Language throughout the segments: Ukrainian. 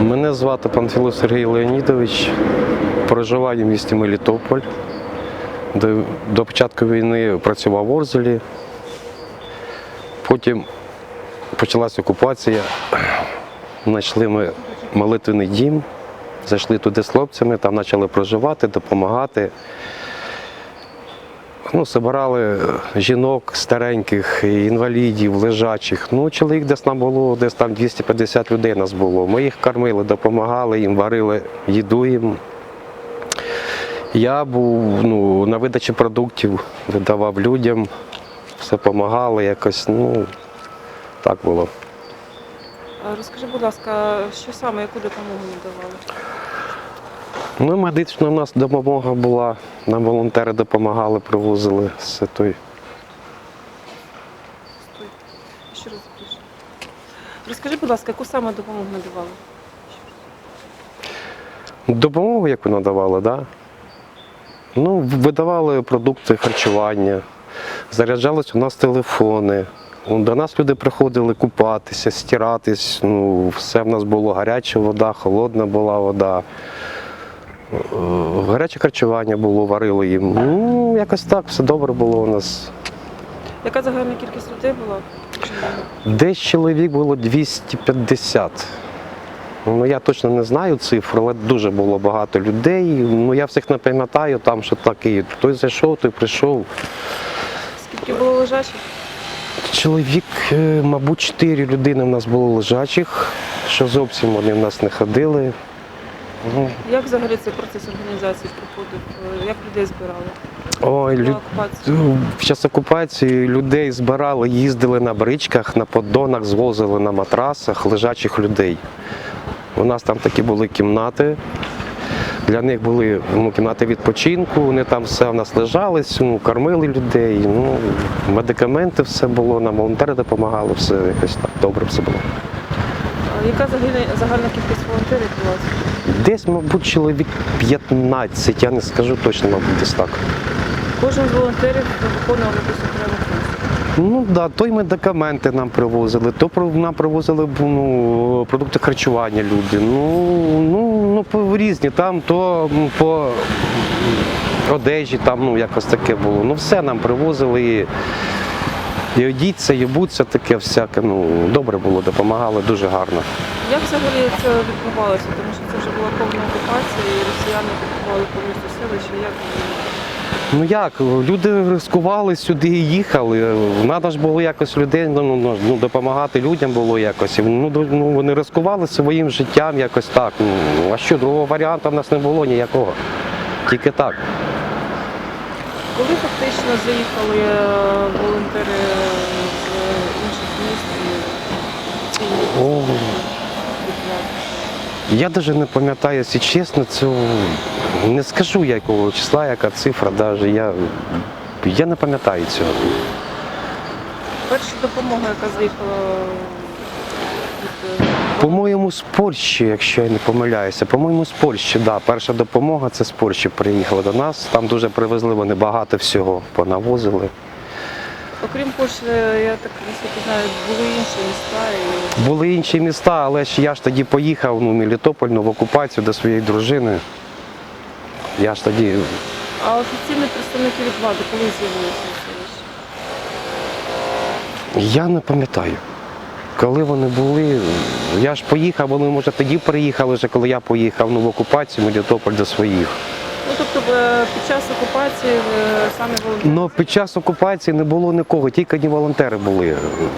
Мене звати Панфілов Сергій Леонідович. Проживаю в місті Мелітополь. До, до початку війни працював в Орзелі. Потім почалася окупація. Знайшли ми молитвений дім, зайшли туди з хлопцями, там почали проживати, допомагати. Ну, збирали жінок стареньких, інвалідів, лежачих. Ну, чоловік десь нам було, десь там 250 людей нас було. Ми їх кормили, допомагали їм, варили їду їм. Я був ну, на видачі продуктів, видавав людям, все допомагали якось, ну, так було. Розкажи, будь ласка, що саме, яку допомогу надавали? Ну, медична у нас допомога була, нам волонтери допомагали, привозили з той. Стой. Ще раз запишу. Розкажи, будь ласка, яку саме допомогу надавали? Допомогу яку надавали, так? Да? Ну, видавали продукти харчування, заряджались у нас телефони. До нас люди приходили купатися, стиратись. Ну, все в нас було гаряча вода, холодна була вода. Е, Гаряче харчування було, варили їм. Ну, якось так, все добре було у нас. Яка загальна кількість людей була? Десь чоловік було 250. Ну, я точно не знаю цифр, але дуже було багато людей. Ну, я всіх не пам'ятаю, там що таке. Той зайшов, той прийшов. Скільки було лежачих? Чоловік, е, мабуть, чотири людини в нас було лежачих, що зовсім вони в нас не ходили. Ну, Як взагалі цей процес організації проходив? Е, Як людей збирали? Ой, лю... Під час окупації людей збирали, їздили на бричках, на поддонах, звозили на матрасах лежачих людей. У нас там такі були кімнати. Для них були ну, кімнати відпочинку, вони там все в нас лежались, ну, кормили людей, ну, медикаменти все було, нам волонтери допомагали, все якось так добре все було. Яка загальна, кількість волонтерів була? Десь, мабуть, чоловік 15, я не скажу точно, мабуть, десь так. Кожен з волонтерів виконував якусь окрему функцію. Ну да, то й медикаменти нам привозили, то нам привозили ну, продукти харчування люди. Ну, ну, ну по різні, там то по одежі, там ну якось таке було. Ну все нам привозили. І, одіться, і обуться таке всяке. Ну, добре було, допомагали дуже гарно. Як взагалі це відбувалося? Тому що це вже була повна окупація, і росіяни окупували повністю селище. Як Ну як, люди ризикували сюди і їхали. Треба ж було якось людей ну, ну, ну, допомагати людям було якось. Ну, ну, вони ризикували своїм життям якось так. Ну, а що, другого варіанту в нас не було ніякого. Тільки так. Коли фактично заїхали е, волонтери з інших міст і О, я навіть не пам'ятаю, якщо чесно, цього не скажу якого числа, яка цифра, навіть я, я не пам'ятаю цього. Перша допомога, яка заїхала е, По-моєму, з Польщі, якщо я не помиляюся, по-моєму, з Польщі, да. Перша допомога це з Польщі приїхала до нас. Там дуже привезли вони багато всього, понавозили. окрім Польщі, я так наскільки знаю, були інші міста і Були інші міста, але ж я ж тоді поїхав ну, в Мелітополь ну, в окупацію до своєї дружини. Я ж тоді. а офіційні представники від влади коли з'явилися? Я не пам'ятаю. Коли вони були, я ж поїхав, вони може тоді приїхали вже, коли я поїхав ну, в окупацію, Мелітополь до своїх. Ну тобто е, під час окупації е, самі волонтери. Ну, під час окупації не було нікого, тільки одні волонтери були.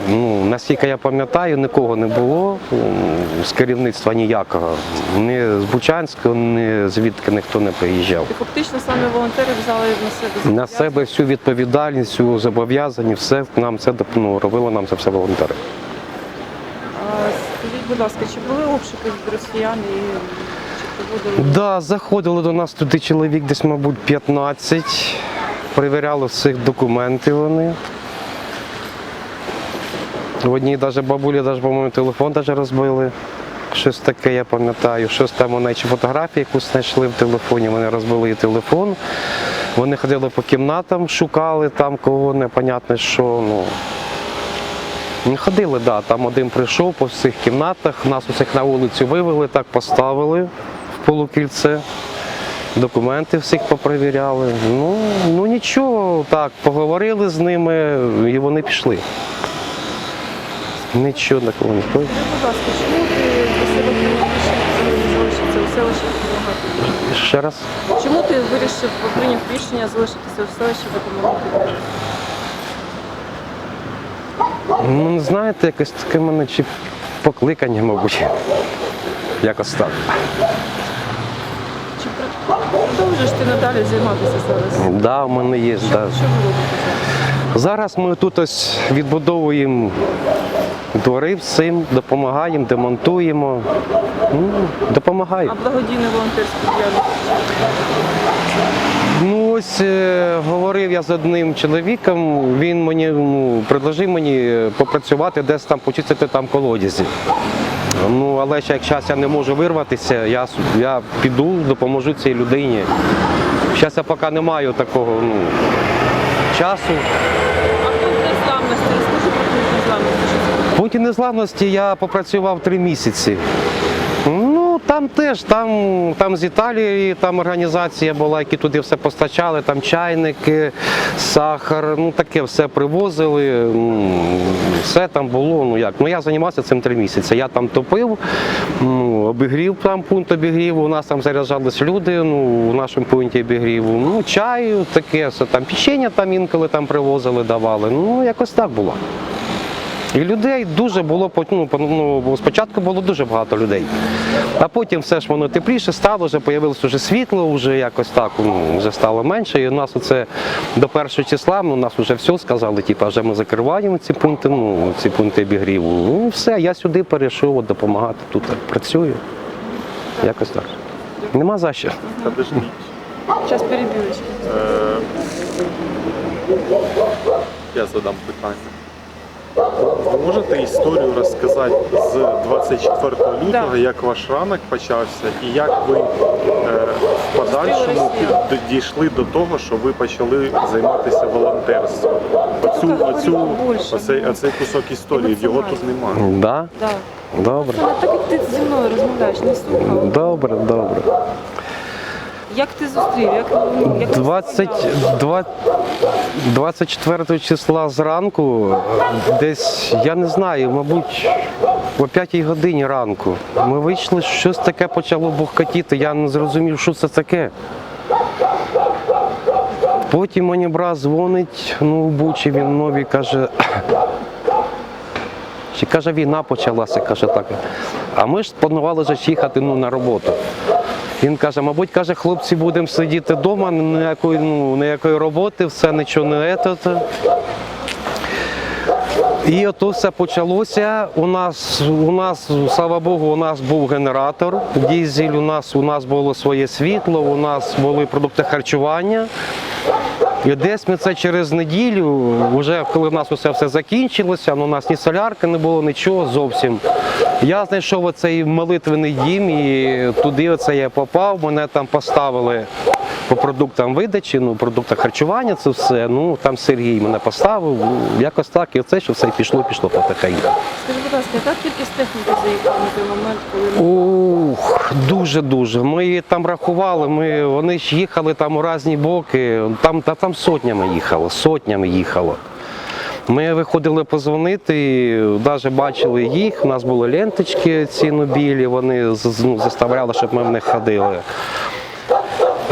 Ну, наскільки я пам'ятаю, нікого не було з керівництва ніякого. Ні з Бучанського, ні звідки ніхто не приїжджав. І фактично самі волонтери взяли на себе На себе всю відповідальність, всю зобов'язані, все нам це ну, робили нам це все волонтери. Будь ласка, чи були обшуки від росіян і чи проводили? Да, заходили до нас туди чоловік, десь, мабуть, 15. Перевіряли всіх документи вони. В одній навіть бабулі, навіть, по-моєму, телефон навіть розбили. Щось таке, я пам'ятаю. Щось там вони чи фотографію якусь знайшли в телефоні, вони розбили її телефон. Вони ходили по кімнатам, шукали там кого непонятно що. Ну. Не ходили, да. Там один прийшов по всіх кімнатах, нас усіх на вулицю вивели, так поставили в полукільце. Документи всіх попровіряли. Ну, ну нічого, так, поговорили з ними і вони пішли. Нічого такого не Скажи, будь ласка, чому ти взагалі залишитися у селищі? Ще раз. Чому ти вирішив прийняв рішення залишитися у селищі допомагати? Ну, не знаєте, якось таке в мене чи покликання, мабуть. Якось так. Чи продовжуєш ти надалі займатися зараз? Да, у мене є. Що, Да. що ви робите зараз? Ми тут ось відбудовуємо двори всім, допомагаємо, демонтуємо. Ну, допомагаю. А благодійну волонтерську діяльність? Ну ось е, говорив я з одним чоловіком, він мені ну, предложив мені попрацювати десь там, почистити там колодязі. Ну, але ще як час я не можу вирватися, я, я піду, допоможу цій людині. Зараз я поки не маю такого ну, часу. А пункт незламності, розкажи про пункт незламності. В пункті незламності я попрацював три місяці. Там теж, там, там з Італії там організація була, які туди все постачали, там чайники, сахар, ну таке все привозили. Все там було. Ну як? Ну я займався цим три місяці. Я там топив, ну, обігрів там пункт обігріву. У нас там заряджались люди, ну в нашому пункті обігріву. Ну, чаю, таке все там печення там інколи там привозили, давали. Ну, якось так було. І людей дуже було ну, ну, спочатку було дуже багато людей. А потім все ж воно тепліше стало, вже появилось вже світло, вже якось так ну, вже стало менше. І у нас оце до першого числа ну, у нас вже все сказали, типу, вже ми закриваємо ці пункти, ну, ці пункти обігріву. Ну все, я сюди перейшов от, допомагати тут працюю. Якось так. Нема за що. Час перебілочки. Е, Я задам питання. Ви можете історію розказати з 24 лютого, Да. як ваш ранок почався і як ви е, в подальшому д- дійшли до того, що ви почали займатися волонтерством? Оцю, оцю, більше, оцей, ну. оцей кусок історії, його тут немає. Да? Да. Добре. Так, як ти зі мною розмовляєш, не слухав. Добре, добре. Як ти зустрів? Як, як 20, 20, 24 числа зранку, десь, я не знаю, мабуть, о 5 годині ранку. Ми вийшли, щось таке почало бухкатіти, я не зрозумів, що це таке. Потім мені брат дзвонить, ну, в Бучі він новий каже. Чи каже, війна почалася, каже так. А ми ж планували ж їхати ну, на роботу. Він каже, мабуть, каже, хлопці, будемо сидіти вдома, ніякої, ну, ніякої роботи, все нічого не етото. І ото все почалося. У нас, у нас, слава Богу, у нас був генератор, дізель, у нас, у нас було своє світло, у нас були продукти харчування. І десь ми це через неділю, вже коли в нас усе все закінчилося, ну, у нас ні солярки не було, нічого зовсім. Я знайшов оцей молитвений дім і туди оце я попав. Мене там поставили по продуктам видачі, ну, продуктах харчування, це все. Ну там Сергій мене поставив. ну, Якось так, і оце що все пішло, пішло потихеньку. Скажи, будь ласка, яка кількість техніки заїхала на той момент, коли Ух, дуже дуже. Ми там рахували. Ми вони ж їхали там у різні боки. Там та там сотнями їхало, сотнями їхало. Ми виходили позвонити, навіть бачили їх. У нас були ленточки ці нобілі, вони ну, заставляли, щоб ми в них ходили.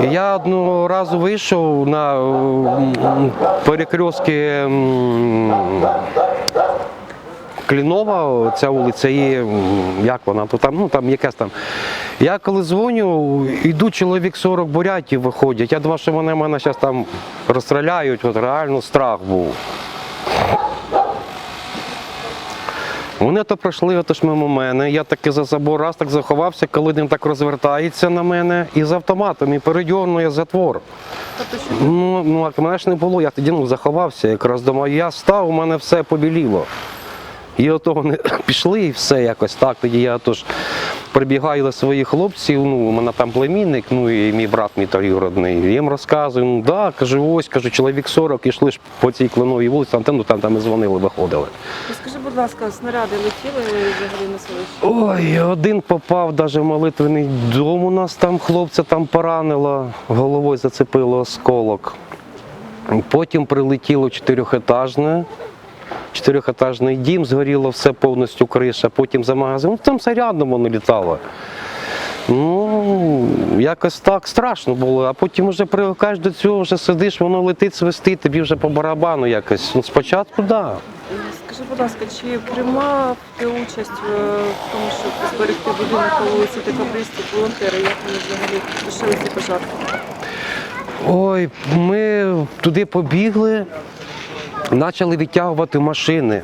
Я одного разу вийшов на перекрестки Клінова, ця вулиця є, як вона, то там, ну там якась там. Я коли дзвоню, йду чоловік 40 бурятів виходять. Я думав, що вони мене зараз там розстріляють, от реально страх був. Вони то пройшли отож мимо мене. Я таки за забор раз так заховався, коли він так розвертається на мене і з автоматом і передьорнує затвор. тобто, що Ну, ну а мене ж не було, я тоді ну, заховався, якраз думаю, я став, у мене все побіліло. І ото вони пішли і все якось так. Тоді я тож прибігали свої хлопці, ну, у мене там племінник, ну і мій брат мій троюродний. Я їм розказую, ну да, кажу, ось, кажу, чоловік 40 ішли ж по цій кленовій вулиці, там, там, ну, там, там і дзвонили, виходили. Скажи, будь ласка, снаряди летіли взагалі на селище? Ой, один попав навіть в молитвений дом у нас там хлопця там поранило, головою зацепило осколок. Потім прилетіло чотирьохетажне. Чотирьохетажний дім, згоріло все повністю криша, потім за магазин. Ну, там все рядом воно літало. Ну, якось так страшно було, а потім вже привикаєш до цього, вже сидиш, воно летить, свистить, тобі вже по барабану якось. Ну, спочатку так. Да. Скажи, будь ласка, чи приймав ти участь в, в тому, щоб зберегти будинок по вулиці декабристів, волонтери, як вони взагалі тушили ці пожарки? Ой, ми туди побігли, почали відтягувати машини.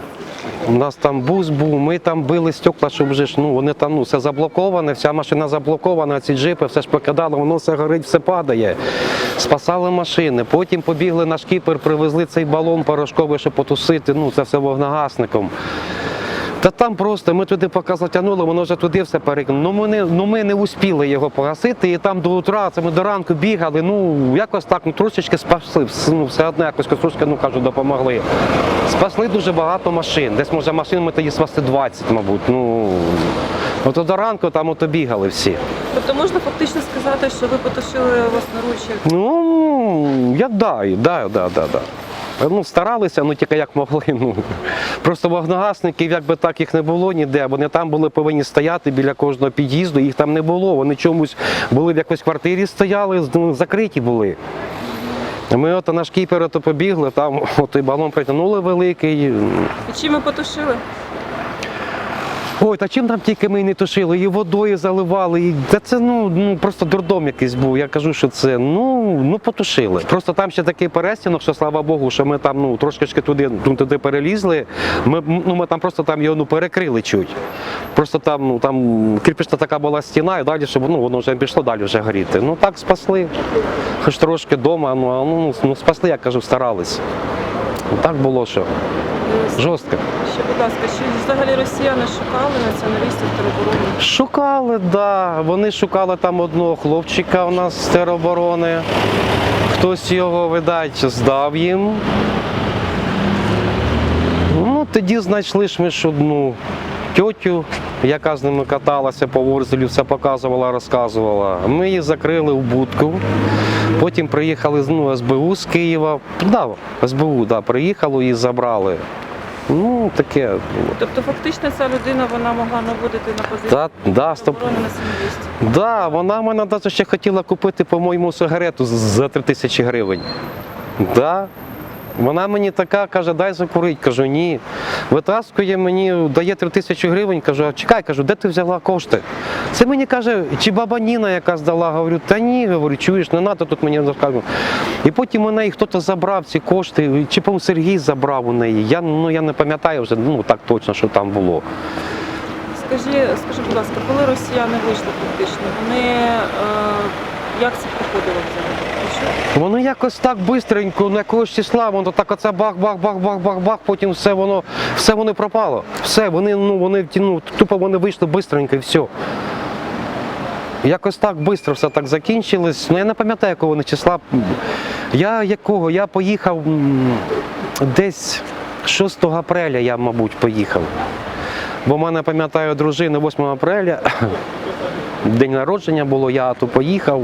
У нас там бус був, ми там били стекла, щоб вже ж, ну, вони там ну, все заблоковане, вся машина заблокована, ці джипи, все ж покидало, воно все горить, все падає. Спасали машини. Потім побігли на шкіпер, привезли цей балон порошковий, щоб потусити. Ну, це все вогнегасником. Та там просто ми туди поки затягнули, воно вже туди все перекинуло. Ну ми не, ну, ми не успіли його погасити, і там до утра, це ми до ранку бігали. Ну якось так, ну трошечки спасли. Ну, все одно якось трошки, ну кажу, допомогли. Спасли дуже багато машин. Десь може машин ми тоді спасли 20, мабуть. Ну от до ранку там ото бігали всі. Тобто можна фактично сказати, що ви потушили власноруч як Ну, я да, да, да, да, да. Ну, старалися, ну тільки як могли. Ну. Просто вогнегасників, якби так їх не було ніде. Вони там були повинні стояти біля кожного під'їзду, їх там не було. Вони чомусь були в якоїсь квартирі, стояли, ну, закриті були. Ми от наш кіпер побігли, там той балон притягнули великий. і чим ми потушили? Ой, та чим там тільки ми і не тушили, і водою заливали. І... Та це ну, ну просто дурдом якийсь був. Я кажу, що це ну, ну потушили. Просто там ще такий перестінок, що слава Богу, що ми там ну трошки туди, ну, туди перелізли. Ми, ну, ми там просто там його ну, перекрили чуть. Просто там, ну там кирпична така була стіна, і далі, щоб ну, воно вже пішло далі вже горіти. Ну так спасли. Хоч трошки вдома, ну, ну, ну спасли, я кажу, старались. Так було що. Жорстко. Будь ласка, чи взагалі росіяни шукали націоналістів тероборони? Шукали, так. Да. Вони шукали там одного хлопчика у нас з тероборони. Хтось його, видать, здав їм. Ну, тоді знайшли ж ми ж одну тьотю, яка з ними каталася по Ворзелю, все показувала, розказувала. Ми її закрили в будку. Потім приїхали ну, СБУ з Києва. Да, СБУ, да, приїхало і забрали. Ну, таке. Тобто фактично ця людина вона могла наводити на позицію Да, да, стоп. тероборони націоналістів. Да, вона мене навіть ще хотіла купити, по-моєму, сигарету за 3 тисячі гривень. Да. Вона мені така каже, дай закурить. Кажу, ні. Витаскує мені, дає 3 тисячі гривень, кажу, а чекай, кажу, де ти взяла кошти? Це мені каже, чи баба Ніна яка здала, говорю, та ні, говорю, чуєш, не треба тут мені розказувати. І потім у неї хтось забрав ці кошти, чи по Сергій забрав у неї. Я, ну, я не пам'ятаю вже ну, так точно, що там було. Скажи, скажи, будь ласка, коли росіяни вийшли фактично, вони е, як це проходило взагалі? Воно якось так бистренько, на якогось числа, воно так оце бах-бах-бах-бах-бах-бах, потім все воно, все воно пропало. Все, вони, ну, вони, ну, тупо вони вийшли бистренько і все. Якось так швидко все так закінчилось. Ну я не пам'ятаю, якого вони числа. Я якого? Я поїхав десь 6 апреля, я, мабуть, поїхав. Бо в мене, пам'ятаю, дружина 8 апреля, день народження було, я то поїхав.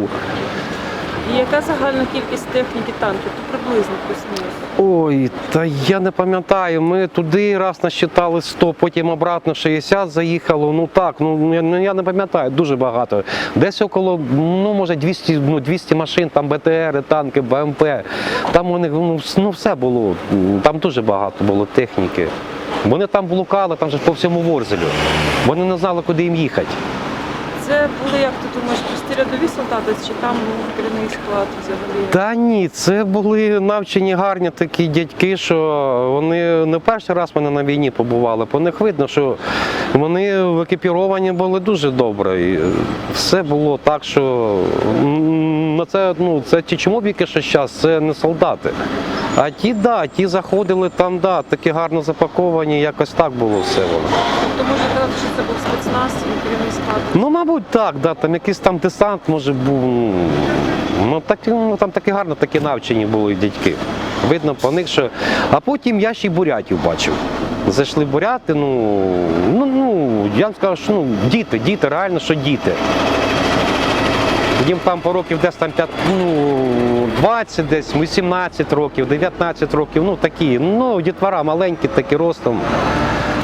І яка загальна кількість техніки танків? То приблизно плюс-мінус. Ой, та я не пам'ятаю. Ми туди раз насчитали 100, потім обратно 60 заїхало. Ну так, ну я, ну, я не пам'ятаю, дуже багато. Десь около, ну може 200, ну, 200 машин, там БТР, танки, БМП. Там у них ну, ну, все було. Там дуже багато було техніки. Вони там блукали, там же по всьому Ворзелю. Вони не знали, куди їм їхати. Це були, як ти думаєш, прості рядові солдати, чи там керівний склад взагалі? Та ні, це були навчені гарні такі дядьки, що вони не перший раз мене на війні побували. По них видно, що вони екіпіровані були дуже добре. І все було так, що м, ну це ну це ті чмобіки, що зараз, це не солдати. А ті, да, ті заходили там, да, такі гарно запаковані, якось так було все воно. Тобто можна казати, що це був спецназ і керівний склад. Ну, мабуть, так, да, там якийсь там десант може був. ну, Ну, так, ну там такі гарно, такі навчені були дядьки. Видно по них, що. А потім я ще й бурятів бачив. Зайшли буряти, ну, ну, ну я вам скажу, що ну, діти, діти, реально, що діти. Їм там по років десь там п'ят- ну, 20 десь, 18 років, 19 років, ну такі, ну, дітвора маленькі, такі ростом.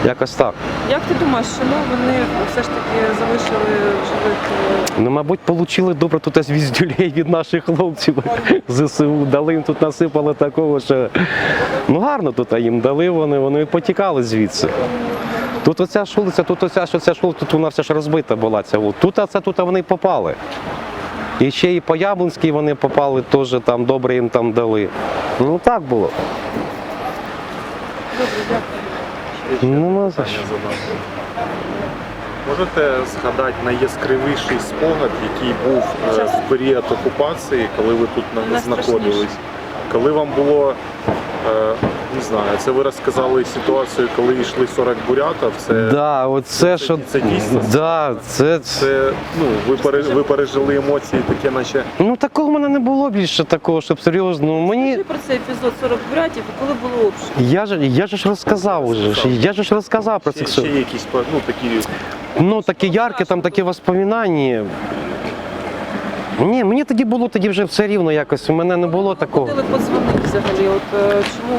Якось так. Як ти думаєш, чому вони все ж таки залишили живих? е, Ну, мабуть, отримали добре тут звіздюлей від наших хлопців ЗСУ. Дали їм тут насипали такого, що ну гарно тут їм дали вони, вони потікали звідси. Тут оця ж вулиця, тут оця що ця ж вулиця, тут вона вся ж розбита була ця. Тут, а це тут вони попали. І ще і по Яблунській вони попали, теж там добре їм там дали. Ну так було. Добре, дякую. Ще ще Ну, ну, за що? Можете згадати найяскравіший спогад, який був е, в період окупації, коли ви тут на- знаходились? Коли вам було, е, не знаю, це ви розказали ситуацію, коли йшли 40 бурятів, це, Да, оце що. це дійсно? Да, це, це ну, ви, пере, ви пережили емоції таке, наче Ну такого в мене не було більше такого, щоб серйозно. Мені Скажи про цей епізод 40 братів, і коли було обшук. я ж я ж розказав уже. ж, Я ж розказав про ще, це. ще якісь ну, такі Ну такі яркі, там такі воспоминання. Ні, мені тоді було тоді вже все рівно якось. У мене не було такого. Ходили подзвонити взагалі. От е, чому,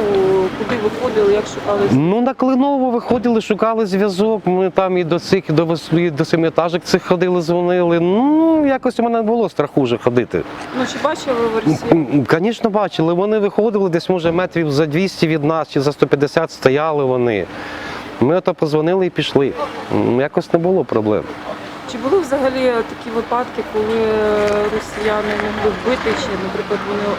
куди виходили, як шукали? Ну на Клиново виходили, шукали зв'язок. Ми там і до цих, і до вис- і до семиэтажок цих ходили, дзвонили. Ну якось у мене не було страху вже ходити. Ну чи бачили ви Росію? Звісно, бачили. Вони виходили десь, може, метрів за 200 від нас чи за 150 стояли вони. Ми ото позвонили і пішли. М, Якось не було проблем. Чи були взагалі такі випадки, коли росіяни могли вбити, чи, наприклад, вони е,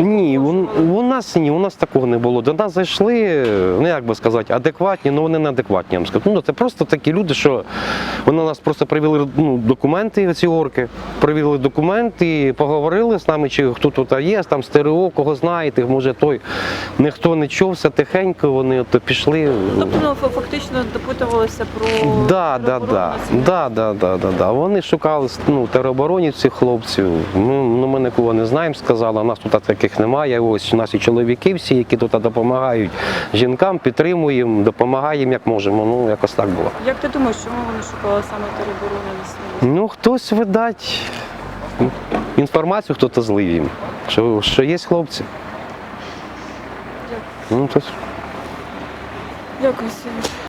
Ні, у, у нас ні, у нас такого не було. До нас зайшли, ну як би сказати, адекватні, але вони не адекватні, я вам скажу. Ну, це просто такі люди, що вони нас просто привели ну, документи, ці орки, привели документи, поговорили з нами, чи хто тут є, там з ТРО, кого знаєте, може той ніхто не чув, все тихенько, вони то пішли. Тобто ну, фактично допитувалися про Да, да, да. Да, да, да, да, да. Вони шукали ну, тероборонів цих хлопців. Ми, ну, ми нікого не знаємо, сказали, нас тут таких немає. Ось у нас і чоловіки всі, які тут допомагають жінкам, підтримуємо, допомагаємо як можемо. Ну, якось так було. Як ти думаєш, чому вони шукали саме тероборону місцевості? Ну, хтось видать інформацію, хто-то злив їм, що, що є хлопці. Ну, то... Дякую, Сергій.